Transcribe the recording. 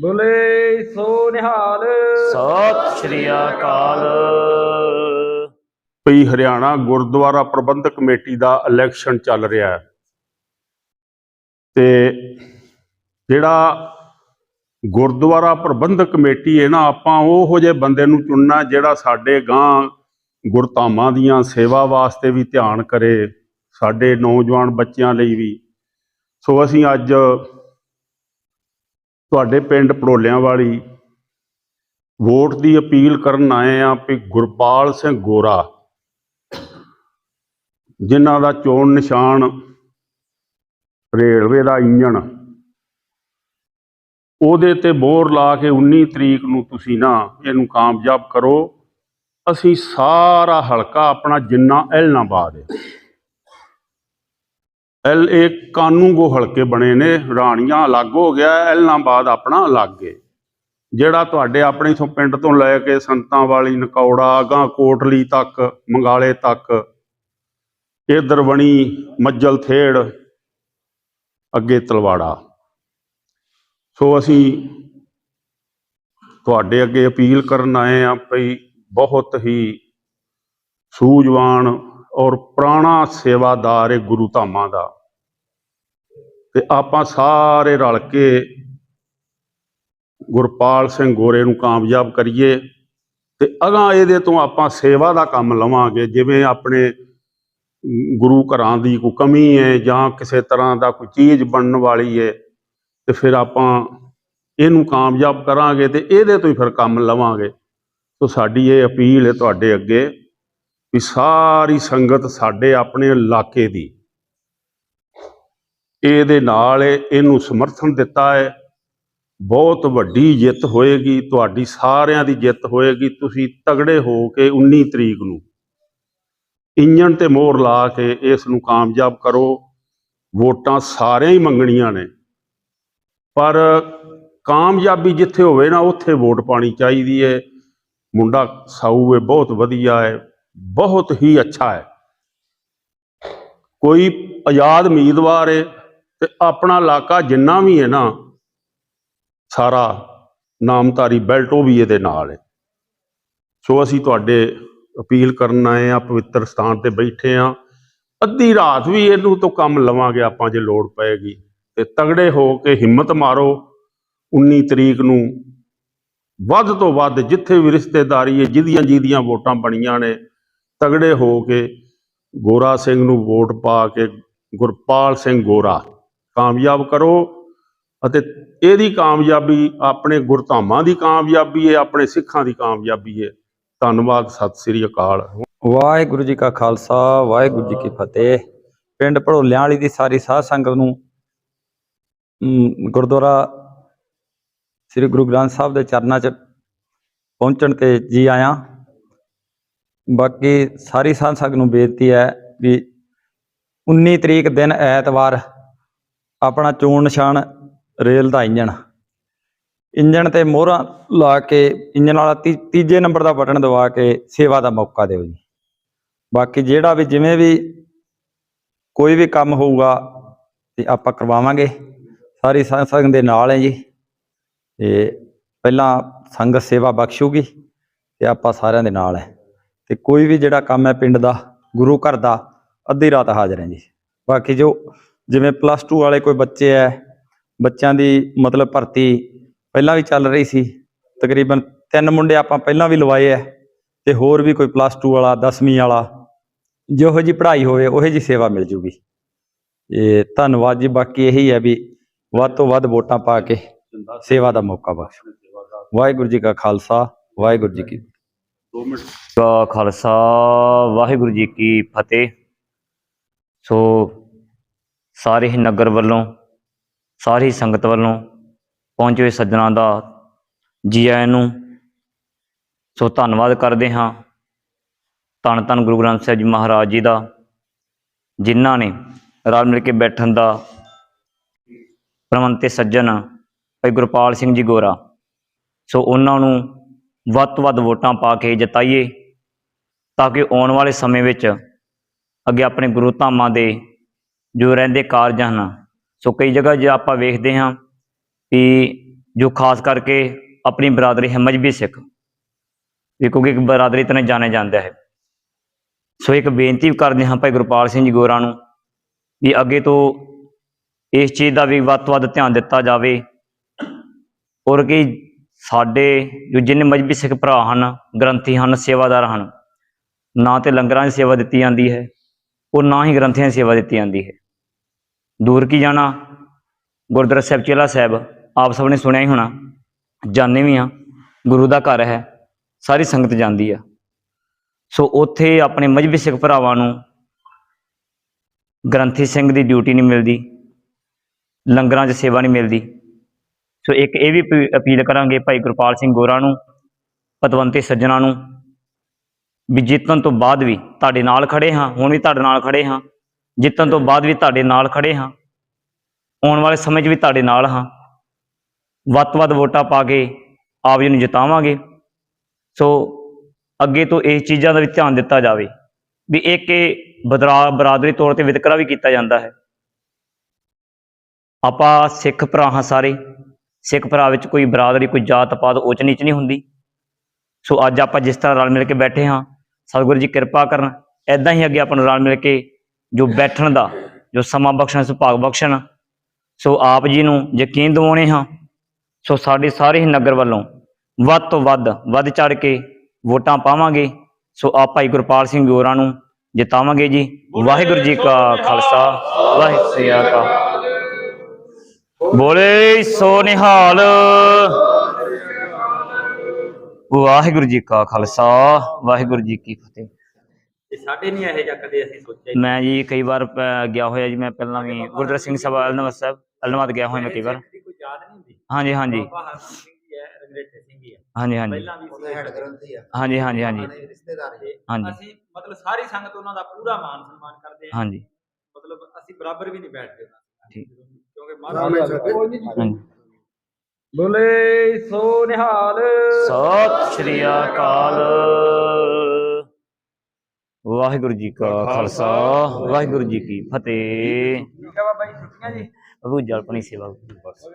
ਬੋਲੇ ਸੋ ਨਿਹਾਲ। ਸਤਿ ਸ਼੍ਰੀ ਅਕਾਲ। ਭਈ ਹਰਿਆਣਾ ਗੁਰਦੁਆਰਾ ਪ੍ਰਬੰਧਕ ਕਮੇਟੀ ਦਾ ਇਲੈਕਸ਼ਨ ਚੱਲ ਰਿਹਾ ਹੈ। ਤੇ ਜਿਹੜਾ ਗੁਰਦੁਆਰਾ ਪ੍ਰਬੰਧਕ ਕਮੇਟੀ ਹੈ ਨਾ ਆਪਾਂ ਉਹੋ ਜਿਹੇ ਬੰਦੇ ਨੂੰ ਚੁਣਨਾ ਜਿਹੜਾ ਸਾਡੇ ਗਾਂ ਗੁਰਧਾਮਾਂ ਦੀਆਂ ਸੇਵਾ ਵਾਸਤੇ ਵੀ ਧਿਆਨ ਕਰੇ ਸਾਡੇ ਨੌਜਵਾਨ ਬੱਚਿਆਂ ਲਈ ਵੀ। ਸੋ ਅਸੀਂ ਅੱਜ ਤੁਹਾਡੇ ਪਿੰਡ ਪੜੋਲਿਆਂ ਵਾਲੀ ਵੋਟ ਦੀ ਅਪੀਲ ਕਰਨ ਆਏ ਆ ਵੀ ਗੁਰਪਾਲ ਸਿੰਘ ਗੋਰਾ, ਜਿਨ੍ਹਾਂ ਦਾ ਚੋਣ ਨਿਸ਼ਾਨ ਰੇਲਵੇ ਦਾ ਇੰਜਣ, ਉਹਦੇ ਤੇ ਬੋਰ ਲਾ ਕੇ 19 ਤਰੀਕ ਨੂੰ ਤੁਸੀਂ ਨਾ ਇਹਨੂੰ ਕਾਮਯਾਬ ਕਰੋ, ਅਸੀਂ ਸਾਰਾ ਹਲਕਾ ਆਪਣਾ ਜਿੰਨਾ ਐਲਨਾਬਾਦ ਹੈ ਐਲ ਇਹ ਕਾਨੂੰਗੋ ਹਲਕੇ ਬਣੇ ਨੇ, ਰਾਣੀਆਂ ਅਲੱਗ ਹੋ ਗਿਆ ਐਲਨਾਬਾਦ ਆਪਣਾ ਅਲੱਗ ਏ। ਜਿਹੜਾ ਤੁਹਾਡੇ ਆਪਣੇ ਤੋਂ ਪਿੰਡ ਤੋਂ ਲੈ ਕੇ ਸੰਤਾਂ ਵਾਲੀ ਨਕੌੜਾ ਗਾਂ ਕੋਟਲੀ ਤੱਕ, ਮੰਗਾਲੇ ਤੱਕ ਇਧਰ ਬਣੀ ਮੱਜਲ ਥੇੜ, ਅੱਗੇ ਤਲਵਾੜਾ। ਸੋ ਅਸੀਂ ਤੁਹਾਡੇ ਅੱਗੇ ਅਪੀਲ ਕਰਨ ਆਏ ਆ ਭਈ ਬਹੁਤ ਹੀ ਸੂਝਵਾਨ ਔਰ ਪੁਰਾਣਾ ਸੇਵਾਦਾਰ ਹੈ ਗੁਰੂ ਧਾਮਾਂ ਦਾ। ਤੇ ਆਪਾਂ ਸਾਰੇ ਰਲ ਕੇ ਗੁਰਪਾਲ ਸਿੰਘ ਗੋਰੇ ਨੂੰ ਕਾਮਯਾਬ ਕਰੀਏ ਤੇ ਅਗਾਂ ਇਹਦੇ ਤੋਂ ਆਪਾਂ ਸੇਵਾ ਦਾ ਕੰਮ ਲਵਾਂਗੇ, ਜਿਵੇਂ ਆਪਣੇ ਗੁਰੂ ਘਰਾਂ ਦੀ ਕੋਈ ਕਮੀ ਹੈ ਜਾਂ ਕਿਸੇ ਤਰ੍ਹਾਂ ਦਾ ਕੋਈ ਚੀਜ਼ ਬਣਨ ਵਾਲੀ ਹੈ, ਤੇ ਫਿਰ ਆਪਾਂ ਇਹਨੂੰ ਕਾਮਯਾਬ ਕਰਾਂਗੇ ਤੇ ਇਹਦੇ ਤੋਂ ਹੀ ਫਿਰ ਕੰਮ ਲਵਾਂਗੇ। ਸੋ ਸਾਡੀ ਇਹ ਅਪੀਲ ਹੈ ਤੁਹਾਡੇ ਅੱਗੇ ਵੀ ਸਾਰੀ ਸੰਗਤ ਸਾਡੇ ਆਪਣੇ ਇਲਾਕੇ ਦੀ ਇਹਦੇ ਨਾਲ ਇਹਨੂੰ ਸਮਰਥਨ ਦਿੱਤਾ ਹੈ। ਬਹੁਤ ਵੱਡੀ ਜਿੱਤ ਹੋਏਗੀ, ਤੁਹਾਡੀ ਸਾਰਿਆਂ ਦੀ ਜਿੱਤ ਹੋਏਗੀ। ਤੁਸੀਂ ਤਗੜੇ ਹੋ ਕੇ 19 ਤਰੀਕ ਨੂੰ ਇੰਜਣ ਤੇ ਮੋਹਰ ਲਾ ਕੇ ਇਸ ਨੂੰ ਕਾਮਯਾਬ ਕਰੋ। ਵੋਟਾਂ ਸਾਰਿਆਂ ਹੀ ਮੰਗਣੀਆਂ ਨੇ। ਪਰ ਕਾਮਯਾਬੀ ਜਿੱਥੇ ਹੋਵੇ ਨਾ, ਉੱਥੇ ਵੋਟ ਪਾਣੀ ਚਾਹੀਦੀ ਹੈ। ਮੁੰਡਾ ਸਾਊ ਹੈ, ਬਹੁਤ ਵਧੀਆ ਹੈ, ਬਹੁਤ ਹੀ ਅੱਛਾ ਹੈ। ਕੋਈ ਆਜ਼ਾਦ ਉਮੀਦਵਾਰ ਹੈ ਤੇ ਆਪਣਾ ਇਲਾਕਾ ਜਿੰਨਾ ਵੀ ਹੈ ਨਾ, ਸਾਰਾ ਨਾਮਧਾਰੀ ਬੈਲਟ ਉਹ ਵੀ ਇਹਦੇ ਨਾਲ ਹੈ। ਸੋ ਅਸੀਂ ਤੁਹਾਡੇ ਅਪੀਲ ਕਰਨ ਆਏ ਆ ਪਵਿੱਤਰ ਸਥਾਨ ਤੇ ਬੈਠੇ ਆ ਅੱਧੀ ਰਾਤ ਵੀ ਇਹਨੂੰ ਤੋਂ ਕੰਮ ਲਵਾਂਗੇ ਆਪਾਂ ਜੇ ਲੋੜ ਪਏਗੀ। ਤੇ ਤਗੜੇ ਹੋ ਕੇ ਹਿੰਮਤ ਮਾਰੋ 19 ਤਰੀਕ ਨੂੰ ਵੱਧ ਤੋਂ ਵੱਧ ਜਿੱਥੇ ਵੀ ਰਿਸ਼ਤੇਦਾਰੀ ਹੈ, ਜਿਹਦੀਆਂ ਜਿਹਦੀਆਂ ਵੋਟਾਂ ਬਣੀਆਂ ਨੇ, ਤਗੜੇ ਹੋ ਕੇ ਗੋਰਾ ਸਿੰਘ ਨੂੰ ਵੋਟ ਪਾ ਕੇ ਗੁਰਪਾਲ ਸਿੰਘ ਗੋਰਾ। ਕਾਮਯਾਬ ਕਰੋ ਅਤੇ ਇਹਦੀ ਕਾਮਯਾਬੀ ਆਪਣੇ ਗੁਰਧਾਮਾਂ ਦੀ ਕਾਮਯਾਬੀ ਹੈ, ਆਪਣੇ ਸਿੱਖਾਂ ਦੀ ਕਾਮਯਾਬੀ ਹੈ। ਧੰਨਵਾਦ, ਸਤਿ ਸ੍ਰੀ ਅਕਾਲ। ਵਾਹਿਗੁਰੂ ਜੀ ਕਾ ਖਾਲਸਾ, ਵਾਹਿਗੁਰੂ ਜੀ ਕੀ ਫਤਿਹ। ਪਿੰਡ ਭੜੋਲਿਆਂ ਵਾਲੀ ਦੀ ਸਾਰੀ ਸਾਧ ਸੰਗਤ ਨੂੰ ਗੁਰਦੁਆਰਾ ਸ੍ਰੀ ਗੁਰੂ ਗ੍ਰੰਥ ਸਾਹਿਬ ਦੇ ਚਰਨਾਂ 'ਚ ਪਹੁੰਚਣ ਤੇ ਜੀ ਆਇਆ। ਬਾਕੀ ਸਾਰੀ ਸਾਧ ਸੰਗਤ ਨੂੰ ਬੇਨਤੀ ਹੈ ਵੀ 19 ਤਰੀਕ ਦਿਨ ਐਤਵਾਰ ਆਪਣਾ ਚੋਣ ਨਿਸ਼ਾਨ ਰੇਲ ਦਾ ਇੰਜਣ। ਇੰਜਣ ਤੇ ਮੋਹਰਾਂ ਲਾ ਕੇ, ਇੰਜਣ ਵਾਲਾ ਤੀ- ਤੀਜੇ ਨੰਬਰ ਦਾ ਬਟਨ ਦਬਾ ਕੇ ਸੇਵਾ ਦਾ ਮੌਕਾ ਦਿਓ ਜੀ। ਬਾਕੀ ਜਿਹੜਾ ਵੀ, ਜਿਵੇਂ ਵੀ ਕੋਈ ਵੀ ਕੰਮ ਹੋਊਗਾ, ਤੇ ਆਪਾਂ ਕਰਵਾਵਾਂਗੇ। ਸਾਰੀ ਸੰਗ ਸੰਗਤ ਦੇ ਨਾਲ ਹੈ ਜੀ। ਤੇ ਪਹਿਲਾਂ ਸੰਗਤ ਸੇਵਾ ਬਖਸ਼ੂਗੀ, ਤੇ ਆਪਾਂ ਸਾਰਿਆਂ ਦੇ ਨਾਲ ਹੈ। ਤੇ ਕੋਈ ਵੀ ਜਿਹੜਾ ਕੰਮ ਹੈ ਪਿੰਡ ਦਾ, ਗੁਰੂ ਘਰ ਦਾ, ਅੱਧੀ ਰਾਤ ਹਾਜ਼ਰ ਹੈ ਜੀ। ਬਾਕੀ ਜੋ ਜਿਵੇਂ ਪਲੱਸ 2 ਵਾਲੇ ਕੋਈ ਬੱਚੇ ਹੈ ਬੱਚਿਆਂ ਦੀ ਮਤਲਬ ਭਰਤੀ ਪਹਿਲਾਂ ਵੀ ਚੱਲ ਰਹੀ ਸੀ, ਤਕਰੀਬਨ ਤਿੰਨ ਮੁੰਡੇ ਆਪਾਂ ਪਹਿਲਾਂ ਵੀ ਲਵਾਏ ਐ ਤੇ ਹੋਰ ਵੀ ਕੋਈ ਪਲੱਸ 2 ਵਾਲਾ 10ਵੀਂ ਵਾਲਾ, ਜਿਹੋ ਜੀ ਪੜ੍ਹਾਈ ਹੋਵੇ ਉਹੋ ਜੀ ਸੇਵਾ ਮਿਲ ਜੂਗੀ। ਇਹ ਧੰਨਵਾਦ ਜੀ, ਬਾਕੀ ਇਹੀ ਹੈ ਵੀ ਵੱਧ ਤੋਂ ਵੱਧ ਵੋਟਾਂ ਪਾ ਕੇ ਸੇਵਾ ਦਾ ਮੌਕਾ ਬਖਸ਼ੋ। ਵਾਹਿਗੁਰੂ ਜੀ ਕਾ ਖਾਲਸਾ, ਵਾਹਿਗੁਰੂ ਜੀ ਕੀ ਦੋ ਮਿੰਟ। ਕਾ ਖਾਲਸਾ, ਵਾਹਿਗੁਰੂ ਜੀ ਕੀ ਫਤਿਹ। ਸੋ ਸਾਰੇ ਹੀ ਨਗਰ ਵੱਲੋਂ, ਸਾਰੀ ਸੰਗਤ ਵੱਲੋਂ ਪਹੁੰਚੇ ਹੋਏ ਸੱਜਣਾ ਦਾ ਜੀ ਆਇਆਂ ਨੂੰ ਸੋ ਧੰਨਵਾਦ ਕਰਦੇ ਹਾਂ। ਧੰਨ ਧੰਨ ਗੁਰੂ ਗ੍ਰੰਥ ਸਾਹਿਬ ਜੀ ਮਹਾਰਾਜ ਜੀ ਦਾ, ਜਿਨ੍ਹਾਂ ਨੇ ਰਲ ਮਿਲ ਕੇ ਬੈਠਣ ਦਾ ਪ੍ਰਮੰਤੇ ਸੱਜਣ ਭਾਈ ਗੁਰਪਾਲ ਸਿੰਘ ਜੀ ਗੋਰਾ। ਸੋ ਉਹਨਾਂ ਨੂੰ ਵੱਧ ਤੋਂ ਵੱਧ ਵੋਟਾਂ ਪਾ ਕੇ ਜਿਤਾਈਏ, ਤਾਂ ਕਿ ਆਉਣ ਵਾਲੇ ਸਮੇਂ ਵਿੱਚ ਅੱਗੇ ਆਪਣੇ ਗੁਰੂ ਧਾਮਾਂ ਦੇ ਜੋ ਰਹਿੰਦੇ ਕਾਰਜ ਹਨ ਸੋ ਕਈ ਜਗ੍ਹਾ ਜੇ ਆਪਾਂ ਵੇਖਦੇ ਹਾਂ ਵੀ ਜੋ ਖਾਸ ਕਰਕੇ ਆਪਣੀ ਬਰਾਦਰੀ ਹੈ ਮਜਬੀ ਸਿੱਖ ਵੀ ਕਿਉਂਕਿ ਇੱਕ ਬਰਾਦਰੀ ਤਰ੍ਹਾਂ ਜਾਣਿਆ ਜਾਂਦਾ ਹੈ। ਸੋ ਇੱਕ ਬੇਨਤੀ ਕਰਦੇ ਹਾਂ ਭਾਈ ਗੁਰਪਾਲ ਸਿੰਘ ਜੀ ਗੋਰਾ ਨੂੰ ਵੀ ਅੱਗੇ ਤੋਂ ਇਸ ਚੀਜ਼ ਦਾ ਵੀ ਵੱਧ ਤੋਂ ਵੱਧ ਧਿਆਨ ਦਿੱਤਾ ਜਾਵੇ ਔਰ ਕਿ ਸਾਡੇ ਜੋ ਜਿੰਨੇ ਮਜਬੀ ਸਿੱਖ ਭਰਾ ਹਨ, ਗ੍ਰੰਥੀ ਹਨ, ਸੇਵਾਦਾਰ ਹਨ, ਨਾ ਤੇ ਲੰਗਰਾਂ ਦੀ ਸੇਵਾ ਦਿੱਤੀ ਜਾਂਦੀ ਹੈ। ਔਰ ਨਾ ਹੀ ਗ੍ਰੰਥੀਆਂ ਦੀ ਸੇਵਾ ਦਿੱਤੀ ਜਾਂਦੀ ਹੈ। ਦੂਰ ਕੀ ਜਾਣਾ? ਗੁਰਦੁਆਰਾ ਸਾਹਿਬ ਚੇਲਾ ਸਾਹਿਬ, ਆਪ ਸਭ ਨੇ ਸੁਣਿਆ ਹੀ ਹੋਣਾ। ਜਾਣੇ ਵੀ ਆ ਗੁਰੂ ਦਾ ਘਰ ਹੈ, ਸਾਰੀ ਸੰਗਤ ਜਾਂਦੀ ਆ। ਸੋ ਉੱਥੇ ਆਪਣੇ ਮਜਬੀ ਸਿੱਖ ਭਰਾਵਾਂ ਨੂੰ ਗ੍ਰੰਥੀ ਸਿੰਘ ਦੀ ਡਿਊਟੀ ਨਹੀਂ ਮਿਲਦੀ, ਲੰਗਰਾਂ 'ਚ ਸੇਵਾ ਨਹੀਂ ਮਿਲਦੀ। ਸੋ ਇੱਕ ਇਹ ਵੀ ਅਪੀ- ਅਪੀਲ ਕਰਾਂਗੇ ਭਾਈ ਗੁਰਪਾਲ ਸਿੰਘ ਗੋਰਾ ਨੂੰ, ਪਤਵੰਤੇ ਸੱਜਣਾ ਨੂੰ ਵੀ ਜਿੱਤਣ ਤੋਂ ਬਾਅਦ ਵੀ ਤੁਹਾਡੇ ਨਾਲ ਖੜੇ ਹਾਂ, ਹੁਣ ਵੀ ਤੁਹਾਡੇ ਨਾਲ ਖੜੇ ਹਾਂ, ਜਿੱਤਣ ਤੋਂ ਬਾਅਦ ਵੀ ਤੁਹਾਡੇ ਨਾਲ ਖੜੇ ਹਾਂ, ਆਉਣ ਵਾਲੇ ਸਮੇਂ 'ਚ ਵੀ ਤੁਹਾਡੇ ਨਾਲ ਹਾਂ, ਵੱਧ ਤੋਂ ਵੱਧ ਵੋਟਾਂ ਪਾ ਕੇ ਆਪ ਜੀ ਨੂੰ ਜਿਤਾਵਾਂਗੇ। ਸੋ ਅੱਗੇ ਤੋਂ ਇਸ ਚੀਜ਼ਾਂ ਦਾ ਵੀ ਧਿਆਨ ਦਿੱਤਾ ਜਾਵੇ ਵੀ ਇੱਕ ਇਹ ਬਦਰਾ, ਬਰਾਦਰੀ ਤੌਰ ਤੇ ਵਿਤਕਰਾ ਵੀ ਕੀਤਾ ਜਾਂਦਾ ਹੈ। ਆਪਾਂ ਸਿੱਖ ਭਰਾ ਹਾਂ ਸਾਰੇ, ਸਿੱਖ ਭਰਾ ਵਿੱਚ ਕੋਈ ਬਰਾਦਰੀ, ਕੋਈ ਜਾਤ ਪਾਤ ਉੱਚ ਨੀਚ ਨਹੀਂ ਹੁੰਦੀ। ਸੋ ਅੱਜ ਆਪਾਂ ਜਿਸ ਤਰ੍ਹਾਂ ਰਲ ਮਿਲ ਕੇ ਬੈਠੇ ਹਾਂ ਸਤਿਗੁਰੂ ਜੀ ਕਿਰਪਾ ਕਰਨ ਐਦਾਂ ਹੀ ਅੱਗੇ ਆਪਾਂ ਨੂੰ ਰਲ ਮਿਲ ਕੇ ਜੋ ਬੈਠਣ ਦਾ, ਜੋ ਸਮਾਂ ਬਖਸ਼ਣ ਸੁਭਾਗ ਬਖਸ਼ਣ, ਸੋ ਆਪ ਜੀ ਨੂੰ ਯਕੀਨ ਦਿਵਾਉਣੇ ਹਾਂ, ਸੋ ਸਾਡੇ ਸਾਰੇ ਹੀ ਨਗਰ ਵੱਲੋਂ ਵੱਧ ਤੋਂ ਵੱਧ ਵੱਧ ਚੜ ਕੇ ਵੋਟਾਂ ਪਾਵਾਂਗੇ, ਸੋ ਆਪ ਭਾਈ ਗੁਰਪਾਲ ਸਿੰਘ ਗੋਰਾ ਨੂੰ ਜਿਤਾਵਾਂਗੇ ਜੀ। ਵਾਹਿਗੁਰੂ ਜੀ ਕਾ ਖਾਲਸਾ, ਵਾਹਿਗੁਰੂ ਜੀ ਕਾ ਬੋਲੇ ਸੋ ਨਿਹਾਲ। ਵਾਹਿਗੁਰੂ ਜੀ ਕਾ ਖਾਲਸਾ ਵਾਹਿਗੁਰੂ ਜੀ ਕੀ ਫਤਿਹ। ਇਹ ਸਾਡੇ ਨਹੀਂ ਇਹ ਜਾਂ ਕਦੇ ਅਸੀਂ ਸੋਚਿਆ ਮੈਂ ਜੀ ਕਈ ਵਾਰ ਗਿਆ ਹੋਇਆ ਜੀ ਮੈਂ ਪਹਿਲਾਂ ਵੀ ਗੁਰਦੁਆਰਾ ਸਿੰਘ ਸਭਾ ਅਲਨਵਾਦ ਸਾਹਿਬ ਅਲਨਵਾਦ ਗਿਆ ਹੋਇਆ ਮੈਂ ਕਈ ਵਾਰ। ਕੋਈ ਯਾਦ ਨਹੀਂ ਹੁੰਦੀ? ਹਾਂਜੀ ਹਾਂਜੀ। ਬਾਬਾ ਹਰਮਨ ਸਿੰਘ ਜੀ ਹੈ ਰੰਗਰੇਟੇ ਸਿੰਘ ਜੀ ਹੈ। ਹਾਂਜੀ ਹਾਂਜੀ। ਪਹਿਲਾਂ ਵੀ ਉਹਦਾ ਹੈਡ ਗ੍ਰੰਥੀ ਆ। ਹਾਂਜੀ ਹਾਂਜੀ ਹਾਂਜੀ। ਉਹਨਾਂ ਦੇ ਰਿਸ਼ਤੇਦਾਰ ਹੀ ਹਾਂਜੀ। ਅਸੀਂ ਮਤਲਬ ਸਾਰੀ ਸੰਗਤ ਉਹਨਾਂ ਦਾ ਪੂਰਾ ਮਾਨ ਸਨਮਾਨ ਕਰਦੇ ਹਾਂ ਹਾਂਜੀ। ਮਤਲਬ ਅਸੀਂ ਬਰਾਬਰ ਵੀ ਨਹੀਂ ਬੈਠਦੇ। ਉਹਨਾਂ ਨਾਲ। ਠੀਕ। ਕਿਉਂਕਿ ਮਹਾਰਾਜ ਬੋਲੇ ਸੋ ਨਿਹਾਲ ਸਤਿ ਸ਼੍ਰੀ ਅਕਾਲ। ਵਾਹਿਗੁਰੂ ਜੀ ਕਾ ਖਾਲਸਾ ਵਾਹਿਗੁਰੂ ਜੀ ਕੀ ਫਤਿਹ। ਠੀਕ ਹੈ ਬਾਬਾ ਜੀ ਛੁੱਟੀਆਂ ਜੀ? ਅਬੂ ਜਲਪਣੀ ਸੇਵਾ